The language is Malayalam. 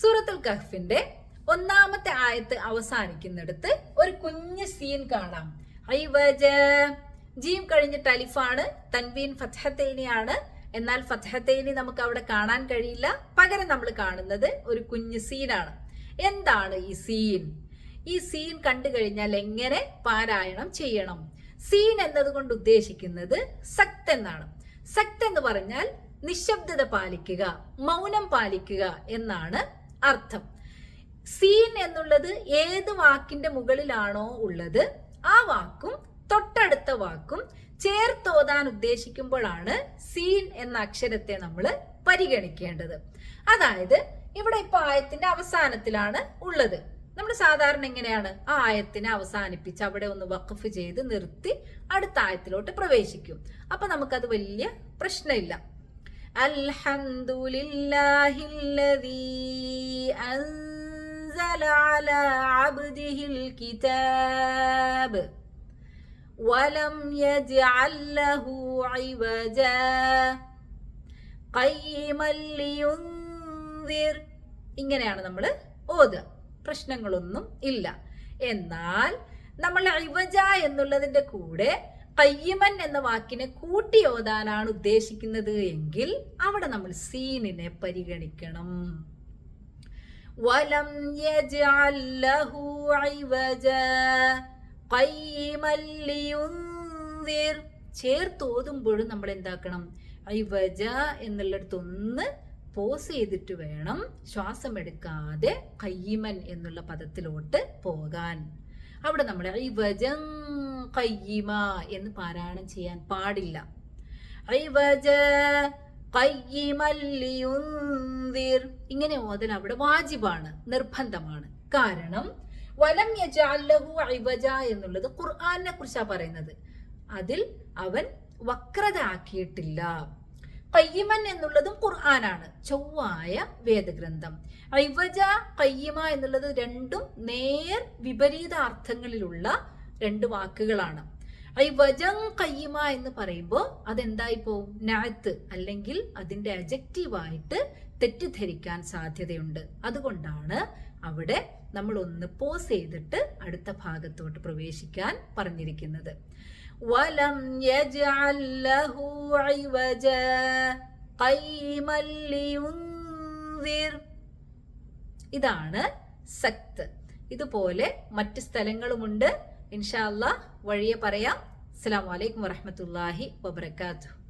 സൂറത്തുൽ കഹ്ഫിന്റെ ഒന്നാമത്തെ ആയത്ത് അവസാനിക്കുന്നിടത്ത് ഒരു കുഞ്ഞ് സീൻ കാണാം. ഐവജ. ജീം കഴിഞ്ഞിട്ട് അലിഫാണ്. തൻവീൻ ഫത്ഹത്തേനിയാണ്. എന്നാൽ ഫത്ഹത്തേനി നമുക്ക് അവിടെ കാണാൻ കഴിയില്ല. പകരം നമ്മൾ കാണുന്നത് ഒരു കുഞ്ഞ് സീനാണ് എന്താണ് ഈ സീൻ ഈ സീൻ കണ്ടു കഴിഞ്ഞാൽ എങ്ങനെ പാരായണം ചെയ്യണം? സീൻ എന്നതുകൊണ്ട് ഉദ്ദേശിക്കുന്നത് സക്ത് എന്നാണ്. സക്ത് എന്ന് പറഞ്ഞാൽ നിശബ്ദത പാലിക്കുക മൗനം പാലിക്കുക എന്നാണ് അർത്ഥം. സീൻ എന്നുള്ളത് ഏത് വാക്കിന്റെ മുകളിലാണോ ഉള്ളത് ആ വാക്കും തൊട്ടടുത്ത വാക്കും ചേർത്തോതാൻ ഉദ്ദേശിക്കുമ്പോഴാണ് സീൻ എന്ന അക്ഷരത്തെ നമ്മൾ പരിഗണിക്കേണ്ടത്. അതായത് ഇവിടെ ഇപ്പൊ ആയത്തിന്റെ അവസാനത്തിലാണ് ഉള്ളത്. നമ്മൾ സാധാരണ എങ്ങനെയാണ് ആ ആയത്തിനെ അവസാനിപ്പിച്ച് അവിടെ ഒന്ന് വഖഫ് ചെയ്ത് നിർത്തി അടുത്ത ആയത്തിലോട്ട് പ്രവേശിക്കും. അപ്പൊ നമുക്കത് വലിയ പ്രശ്നമില്ല. അൽഹംദുലില്ലാഹില്ലദീ അൻസല അലാ അബ്ദിഹിൽ കിതാബ് ولم يجعل له عوجا قيما لينذر ഇങ്ങനെയാണ് നമ്മൾ ഓതുക പ്രശ്നങ്ങളൊന്നും ഇല്ല എന്നാൽ നമ്മൾ ഇവജ എന്നുള്ളതിന്റെ കൂടെ കയ്യമൻ എന്ന വാക്കിനെ കൂട്ടി ഓതാനാണ് ഉദ്ദേശിക്കുന്നത് എങ്കിൽ അവിടെ നമ്മൾ സീനിനെ പരിഗണിക്കണം. വലം യജഅല്ലഹു ലിയുൻദിർ ചേർത്തോതുമ്പോഴും നമ്മൾ എന്താക്കണം? ഇവജ എന്നുള്ളിടത്ത് ഒന്ന് പോസ് ചെയ്തിട്ട് വേണം ശ്വാസം എടുക്കാതെ കയ്യമൻ എന്നുള്ള പദത്തിലോട്ട് പോകാൻ. അവിടെ നമ്മൾ ഇവജം കയ്യിമ എന്ന് പാരായണം ചെയ്യാൻ പാടില്ല. ഇങ്ങനെ ഓതൽ അവിടെ വാജിബാണ് നിർബന്ധമാണ്. കാരണം വലം ഇവജ എന്നുള്ളത് ഖുർആാനെ കുറിച്ചാണ് പറയുന്നത്. അതിൽ അവൻ വക്രത ആക്കിയിട്ടില്ല കയ്യമൻ എന്നുള്ളതും ഖുർആനാണ് ചൊവ്വായ വേദഗ്രന്ഥം. ഐവജ കയ്യമ എന്നുള്ളത് രണ്ടും നേർ വിപരീത അർത്ഥങ്ങളിലുള്ള രണ്ട് വാക്കുകളാണ്. ഈ വജം കയ്യമ എന്ന് പറയുമ്പോൾ അതെന്തായി പോവും? നാത്ത് അല്ലെങ്കിൽ അതിന്റെ അജക്റ്റീവായിട്ട് തെറ്റിദ്ധരിക്കാൻ സാധ്യതയുണ്ട്. അതുകൊണ്ടാണ് അവിടെ നമ്മൾ ഒന്ന് പോസ് ചെയ്തിട്ട് അടുത്ത ഭാഗത്തോട്ട് പ്രവേശിക്കാൻ പറഞ്ഞിരിക്കുന്നത്. വലം യജഅല്ലഹു ഇതാണ് സക്ത്. ഇതുപോലെ മറ്റ് സ്ഥലങ്ങളുമുണ്ട്. ഇൻഷാല്ല വഴിയെ പറയാം. അസ്സാം വലൈക്കും വറഹമത്തല്ലാഹി വബർക്കാത്തു